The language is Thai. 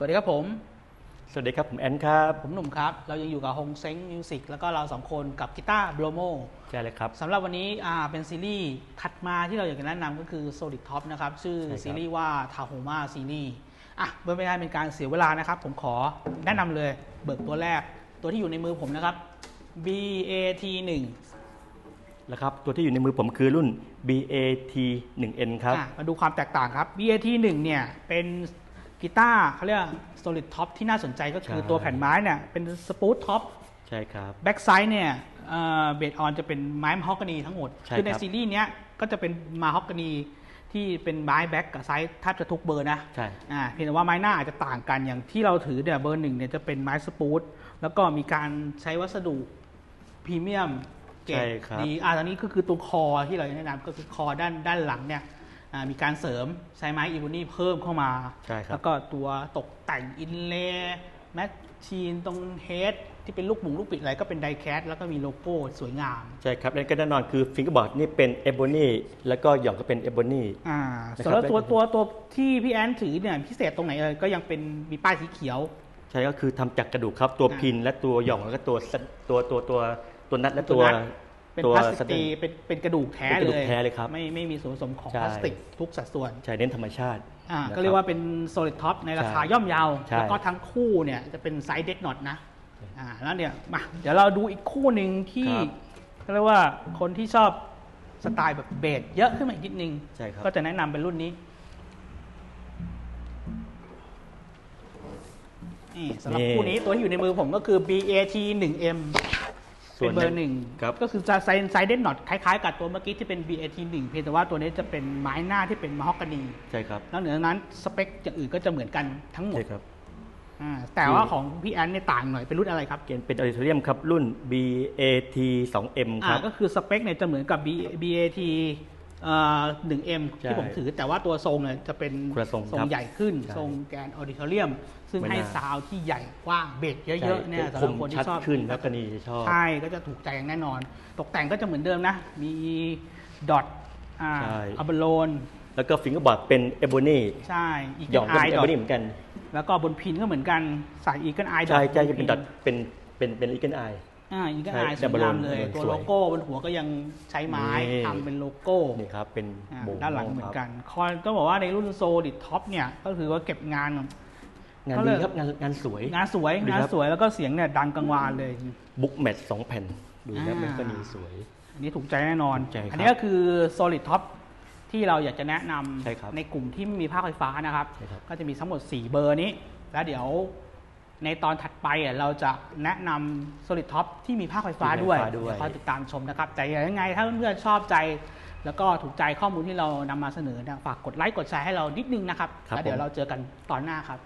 วัสดีครับผม สวัสดีครับผมแอนครับ ผมหนุ่มครับ เรายังอยู่กับฮงเซ้งมิวสิกแล้วก็เราสองคนกับกีตาร์โบรโมใช่เลยครับสำหรับวันนี้อ่าเป็นซีรีส์ถัดมาที่เราอยากจะแนะนำก็คือ Solid Top นะครับ ชื่อใช่ครับ ซีรีส์ว่า Tahoma ซีรีส์อะเพื่อไม่ให้เป็นการเสียเวลานะครับ ผมขอแนะนำเลย เบิกตัวแรก ตัวที่อยู่ในมือผมนะครับ BAT 1แล้วครับ ตัวที่อยู่ในมือผมคือรุ่น BAT 1N ครับอะมาดูความแตกต่างครับ BAT 1เนี่ยเป็น กีตาร์เขาเรียก Solid Top ที่น่าสนใจก็คือใช่ ตัวแผ่นไม้เนี่ยเป็นสปูตท็อปใช่ครับแบ็กไซด์เนี่ยเบสออนจะเป็นไม้มะฮอกกานีทั้งหมดใช่คือในครับ ซีรีส์เนี้ยก็จะเป็นมาฮอกกานีที่เป็นไม้แบ็กกับไซส์แทบจะทุกเบอร์นะ ใช่ อ่าเพียงแต่ว่าไม้หน้าอาจจะต่างกันอย่างที่เราถือเนี่ยเบอร์หนึ่งเนี่ยจะเป็นไม้สปูตแล้วก็มีการใช้วัสดุพรีเมียมเกรใช่ดครับ ดีอ่าตอนนี้ก็คือตัวคอที่เราจะแนะนำก็คือคอด้านด้านหลังเนี่ยอ่า มีการเสริมใช้ไม้อีโวนี่เพิ่มเข้ามาใช่ครับแล้วก็ตัวตกแต่งอินเลย์แมชชีนตรงเฮดที่เป็นลูกหมุงลูกปิดอะไรก็เป็นไดแคสแล้วก็มีโลโก้สวยงาม ใช่ครับแล้วก็แน่นอนคือฟิงเกอร์บอร์ดนี่เป็นเอ b บ n นีแล้วก็หย่องก็เป็นเอ b บ n นีอ่านะครับส่วนแล้วตัวได้ตัวตัวที่พี่แอนถือเนี่ยพิเศษตรงไหนเอ่ยก็ยังเป็นมีป้ายสีเขียว ใช่ก็คือทำจากกระดูกครับตัวอ่าพินและตัวหย่องแล้วก็ตัวสตัวตัวตัวตัวนัดและตัตัววนัด เป็นตัวพลาสติกสเตตีนเป็นเป็นกระดูกแท้เป็นกระดูเลกยแท้เลยครับไม่ไม่มีส่วนผสมของใช่ พลาสติกทุกสัดส่วนใช่เน้นธรรมชาติอ่านะคบ ก็เรียกว่าเป็น solid top ในราคาใช่ย่อมเยาใช่แล้วก็ทั้งคู่เนี่ยจะเป็นไซส์เด็กน็อตนะอ่าแล้วเนี่ยมาเดี๋ยวเราดูอีกคู่หนึ่งที่ครับก็เรียกว่าคนที่ชอบสไตล์แบบเบสเยอะขึ้นมาอีกนิดนึง ใช่ครับ ก็จะแนะนำเป็นรุ่นนี้นี่สำหรับคู่นี้ตัวที่อยู่ในมือผมก็คือ BAT 1M เป็นเบอร์หนึ่งครับก็คือจะไซส์ไซส์เด่นน็อตคล้ายๆ กับตัวเมื่อกี้ที่เป็น BAT 1 เพียงแต่ว่าตัวนี้จะเป็นไม้หน้าที่เป็นมะฮอกกานีใช่ครับแล้วเหนือนั้นสเปคอย่างอื่นก็จะเหมือนกันทั้งหมดใช่ครับอ่าแต่ว่าของพี่แอนเนี่ยต่างหน่อยเป็นรุ่นอะไรครับเกณฑ์เป็นออริเทเรียมครับรุ่น BAT 2M คอ่ารับก็คือสเปคเนี่ยจะเหมือนกับ B- BAT เอ่อ 1M ใช่ที่ผมถือ แต่ว่าตัวทรงเนี่ยจะเป็นคนละทรงทรงครับใหญ่ขึ้น ใช่ทรงแกนออดิทอเรียม ซึ่งไม่ให้น่า ซาวด์ที่ใหญ่กว้างเบสเยอะๆเนี่ยใช่สำหรับคนชัที่ดชอบ ขึ้นแล้วก็นี่ชอบ ใช่ก็จะถูกใจอย่างแน่นอน ตกแต่งก็จะเหมือนเดิมนะ มีดอทอ่าใช่ อัลเบโลน แล้วก็ฟิงเกอร์บอร์ดเป็นเอ b บ n นีใช่ อีกหย่องก็ไอเป็นเอดอ b ท n นีเหมือนกัน แล้วก็บนพินก็เหมือนกันใส่อีเกิลไอดอทใช่ใช่จะเป็นดอทเป็นเป็นเป็นอีเกิลไอ อ่าอีเกิลใช่ไอสวยงามเลยดับเบิลโลนตัวสวย โลโก้บนหัวก็ยังใช้ไม้นี่ทำเป็นโลโก้ นี่ครับ เป็นอ่าโบด้านหลังเหมือนครับกัน คอยต้องบอกว่าในรุ่นโซดิดท็อปเนี่ย ก็คือว่าเก็บงาน งานเขาเรีดียกครับงานงานสวย งานสวยดีงานครับสวยแล้วก็เสียงเนี่ยดังกังวานเลย บุ๊กแมทสองแผ่น ดูครับอ่ามันก็ดีสวย อันนี้ถูกใจแน่นอน ถูกใจครับอันี้ก็คือ Solid Top ที่เราอยากจะแนะนำใช่ครับในกลุ่มที่ไม่มีภาคไฟฟ้านะครับ ใช่ครับ ก็จะมีทั้งหมด 4 เบอร์นี้ แล้วเดี๋ยว ในตอนถัดไปอะเราจะแนะนำ Solid Top ที่มีภาคไฟฟ้าด้วยมีไฟฟ้าด้วยเดี๋ยวคอยติดตามชมนะครับ แต่ยังไงถ้าเพื่อนๆชอบใจ แล้วก็ถูกใจข้อมูลที่เรานำมาเสนอเนี่ยฝากกดไลค์กดแชร์ให้เรานิดนึงนะครับครับแล้วเดี๋ยวผมเราเจอกันตอนหน้าครับ